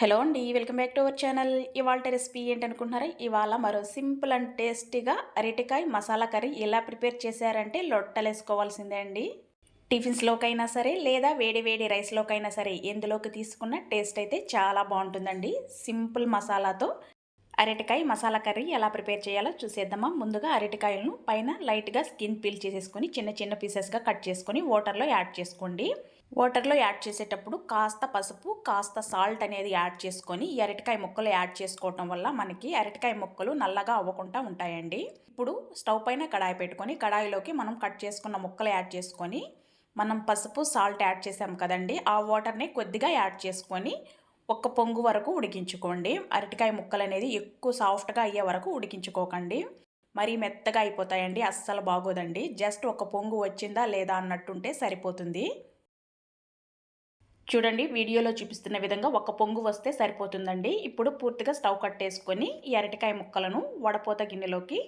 Hello అండి welcome back to our channel. ఇవాళ recipe ఏంటనుకుంటున్నారా? ఇవాళ మరో సింపుల్ అండ్ టేస్టీగా అరటికాయ మసాలా కర్రీ ఎలా ప్రిపేర్ చేశారంటే లొట్టలేసుకోవాల్సిందే అండి. టిఫిన్స్లోకైనా సరే లేదా వేడి వేడి రైస్లోకైనా సరే ఎందులోకి తీసుకున్న టేస్ట్ అయితే చాలా బాగుంటుందండి. సింపుల్ మసాలాతో అరటికాయ మసాలా కర్రీ ఎలా ప్రిపేర్ చేయాలో చూసేద్దామా. ముందుగా అరటికాయలను పైన లైట్గా స్కిన్ పీల్ చేసేసుకొని చిన్న చిన్న పీసెస్గా కట్ చేసుకొని వాటర్లో యాడ్ చేసుకోండి. వాటర్లో యాడ్ చేసేటప్పుడు కాస్త పసుపు కాస్త సాల్ట్ అనేది యాడ్ చేసుకొని ఈ అరటికాయ ముక్కలు యాడ్ చేసుకోవటం వల్ల మనకి అరటికాయ ముక్కలు నల్లగా అవ్వకుండా ఉంటాయండి. ఇప్పుడు స్టవ్ పైన కడాయి పెట్టుకొని కడాయిలోకి మనం కట్ చేసుకున్న ముక్కలు యాడ్ చేసుకొని మనం పసుపు సాల్ట్ యాడ్ చేసాం కదండి. ఆ వాటర్ని కొద్దిగా యాడ్ చేసుకొని ఒక్క పొంగు వరకు ఉడికించుకోండి. అరటికాయ ముక్కలు అనేది ఎక్కువ సాఫ్ట్గా అయ్యే వరకు ఉడికించుకోకండి. మరీ మెత్తగా అయిపోతాయండి అస్సలు బాగోదండి. జస్ట్ ఒక పొంగు వచ్చిందా లేదా అన్నట్టుంటే సరిపోతుంది. చూడండి వీడియోలో చూపిస్తున్న విధంగా ఒక పొంగు వస్తే సరిపోతుందండి. ఇప్పుడు పూర్తిగా స్టవ్ కట్టేసుకొని ఈ అరటికాయ ముక్కలను వడపోత గిన్నెలోకి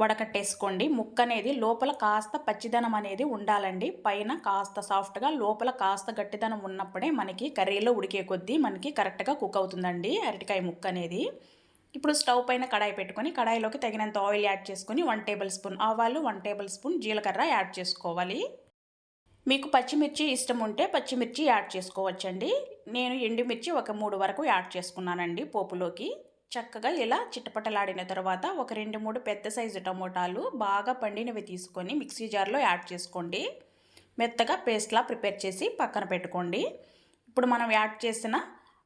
వడకట్టేసుకోండి. ముక్క అనేది లోపల కాస్త పచ్చిదనం అనేది ఉండాలండి. పైన కాస్త సాఫ్ట్గా లోపల కాస్త గట్టిదనం ఉన్నప్పుడే మనకి కర్రీలో ఉడికే కొద్దీ మనకి కరెక్ట్గా కుక్ అవుతుందండి అరటికాయ ముక్క అనేది ఇప్పుడు స్టవ్ పైన కడాయి పెట్టుకొని కడాయిలోకి తగినంత ఆయిల్ యాడ్ చేసుకొని వన్ టేబుల్ స్పూన్ ఆవాలు వన్ టేబుల్ స్పూన్ జీలకర్ర యాడ్ చేసుకోవాలి. మీకు పచ్చిమిర్చి ఇష్టం ఉంటే పచ్చిమిర్చి యాడ్ చేసుకోవచ్చండి. నేను ఎండుమిర్చి ఒక మూడు వరకు యాడ్ చేసుకున్నానండి పోపులోకి. చక్కగా ఇలా చిట్టపట్టలాడిన తర్వాత ఒక రెండు మూడు పెద్ద సైజు టమోటాలు బాగా పండినవి తీసుకొని మిక్సీ జార్లో యాడ్ చేసుకోండి. మెత్తగా పేస్ట్లా ప్రిపేర్ చేసి పక్కన పెట్టుకోండి. ఇప్పుడు మనం యాడ్ చేసిన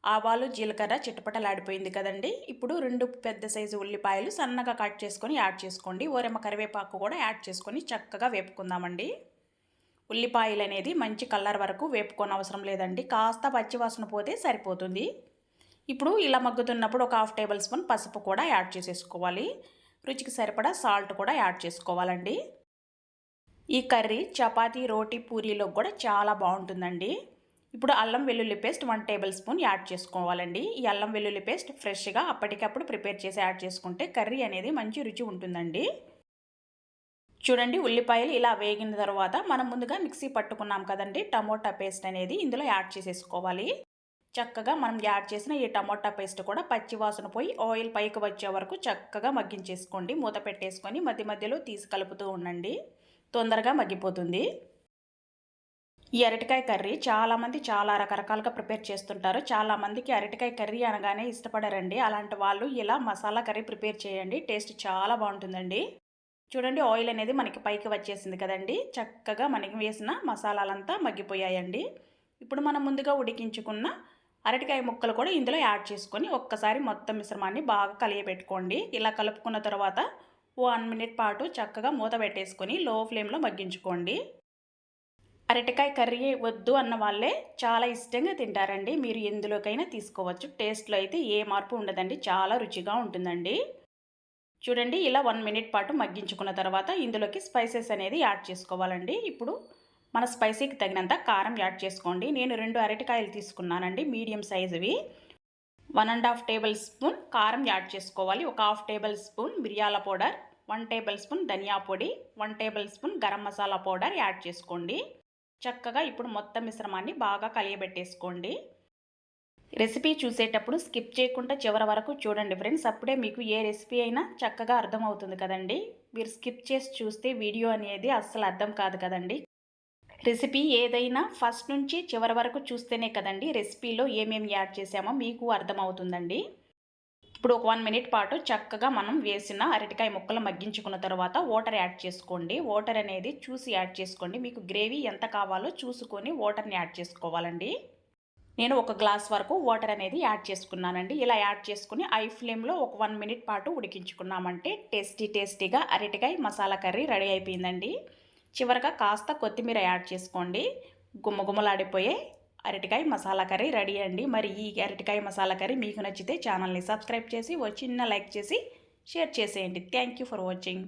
ఆవాలు జీలకర్ర చిట్టపట్టలాడిపోయింది కదండి. ఇప్పుడు రెండు పెద్ద సైజు ఉల్లిపాయలు సన్నగా కట్ చేసుకొని యాడ్ చేసుకోండి. ఓరెమ్మ కరివేపాకు కూడా యాడ్ చేసుకొని చక్కగా వేపుకుందామండి. ఉల్లిపాయలు అనేది మంచి కలర్ వరకు వేపుకోనవసరం అవసరం లేదండి. కాస్త పచ్చివాసన పోతే సరిపోతుంది. ఇప్పుడు ఇలా మగ్గుతున్నప్పుడు ఒక హాఫ్ టేబుల్ స్పూన్ పసుపు కూడా యాడ్ చేసేసుకోవాలి. రుచికి సరిపడా సాల్ట్ కూడా యాడ్ చేసుకోవాలండి. ఈ కర్రీ చపాతీ రోటీ పూరీలో కూడా చాలా బాగుంటుందండి. ఇప్పుడు అల్లం వెల్లుల్లి paste one tablespoon add చేసుకోవాలండి. ఈ అల్లం వెల్లుల్లి పేస్ట్ ఫ్రెష్గా అప్పటికప్పుడు ప్రిపేర్ చేసి యాడ్ చేసుకుంటే కర్రీ అనేది మంచి రుచి ఉంటుందండి. చూడండి ఉల్లిపాయలు ఇలా వేగిన తర్వాత మనం ముందుగా మిక్సీ పట్టుకున్నాం కదండి టమోటా పేస్ట్ అనేది ఇందులో యాడ్ చేసేసుకోవాలి. చక్కగా మనం యాడ్ చేసిన ఈ టమోటా పేస్ట్ కూడా పచ్చి వాసన పోయి ఆయిల్ పైకి వచ్చే వరకు చక్కగా మగ్గించేసుకోండి. మూత పెట్టేసుకొని మధ్య మధ్యలో తీసి కలుపుతూ ఉండండి. తొందరగా మగ్గిపోతుంది. ఈ అరటికాయ కర్రీ చాలామంది చాలా రకరకాలుగా ప్రిపేర్ చేస్తుంటారు. చాలామందికి అరటికాయ కర్రీ అనగానే ఇష్టపడరండి. అలాంటి వాళ్ళు ఇలా మసాలా కర్రీ ప్రిపేర్ చేయండి. టేస్ట్ చాలా బాగుంటుందండి. చూడండి ఆయిల్ అనేది మనకి పైకి వచ్చేసింది కదండి. చక్కగా మనకి వేసిన మసాలాలంతా మగ్గిపోయాయండి. ఇప్పుడు మనం ముందుగా ఉడికించుకున్న అరటికాయ ముక్కలు కూడా ఇందులో యాడ్ చేసుకొని ఒక్కసారి మొత్తం మిశ్రమాన్ని బాగా కలియబెట్టుకోండి. ఇలా కలుపుకున్న తర్వాత వన్ మినిట్ పాటు చక్కగా మూత పెట్టేసుకొని లో ఫ్లేమ్లో మగ్గించుకోండి. అరటికాయ కర్రీ వద్దు అన్న వాళ్ళే చాలా ఇష్టంగా తింటారండి. మీరు ఎందులోకైనా తీసుకోవచ్చు. టేస్ట్లో అయితే ఏ మార్పు ఉండదండి. చాలా రుచిగా ఉంటుందండి. చూడండి ఇలా వన్ మినిట్ పాటు మగ్గించుకున్న తర్వాత ఇందులోకి స్పైసెస్ అనేది యాడ్ చేసుకోవాలండి. ఇప్పుడు మన స్పైసీకి తగినంత కారం యాడ్ చేసుకోండి. నేను రెండు అరటికాయలు తీసుకున్నానండి మీడియం సైజువి. One and half tablespoon కారం యాడ్ చేసుకోవాలి. ఒక హాఫ్ టేబుల్ స్పూన్ మిరియాల పౌడర్ వన్ టేబుల్ స్పూన్ ధనియా పొడి one tablespoon garam masala powder add చేసుకోండి. చక్కగా ఇప్పుడు మొత్తం మిశ్రమాన్ని బాగా కలియబెట్టేసుకోండి. రెసిపీ చూసేటప్పుడు స్కిప్ చేయకుండా చివరి వరకు చూడండి ఫ్రెండ్స్. అప్పుడే మీకు ఏ రెసిపీ అయినా చక్కగా అర్థమవుతుంది కదండి. మీరు స్కిప్ చేసి చూస్తే వీడియో అనేది అస్సలు అర్థం కాదు కదండి. రెసిపీ ఏదైనా ఫస్ట్ నుంచి చివరి వరకు చూస్తేనే కదండి రెసిపీలో ఏమేమి యాడ్ చేసామో మీకు అర్థమవుతుందండి. ఇప్పుడు ఒక వన్ మినిట్ పాటు చక్కగా మనం వేసిన అరటికాయ ముక్కలు మగ్గించుకున్న తర్వాత వాటర్ యాడ్ చేసుకోండి. వాటర్ అనేది చూసి యాడ్ చేసుకోండి. మీకు గ్రేవీ ఎంత కావాలో చూసుకొని వాటర్ని యాడ్ చేసుకోవాలండి. నేను ఒక గ్లాస్ వరకు వాటర్ అనేది యాడ్ చేసుకున్నానండి. ఇలా యాడ్ చేసుకుని ఐ ఫ్లేమ్లో ఒక వన్ మినిట్ పాటు ఉడికించుకున్నామంటే టేస్టీ టేస్టీగా అరటికాయ మసాలా కర్రీ రెడీ అయిపోయిందండి. చివరగా కాస్త కొత్తిమీర యాడ్ చేసుకోండి. గుమ్మగుమ్మలాడిపోయే అరటికాయ మసాలా కర్రీ రెడీ అండి. మరి ఈ అరటికాయ మసాలా కర్రీ మీకు నచ్చితే ఛానల్ని సబ్స్క్రైబ్ చేసి ఓ చిన్న లైక్ చేసి షేర్ చేసేయండి. Thank for watching.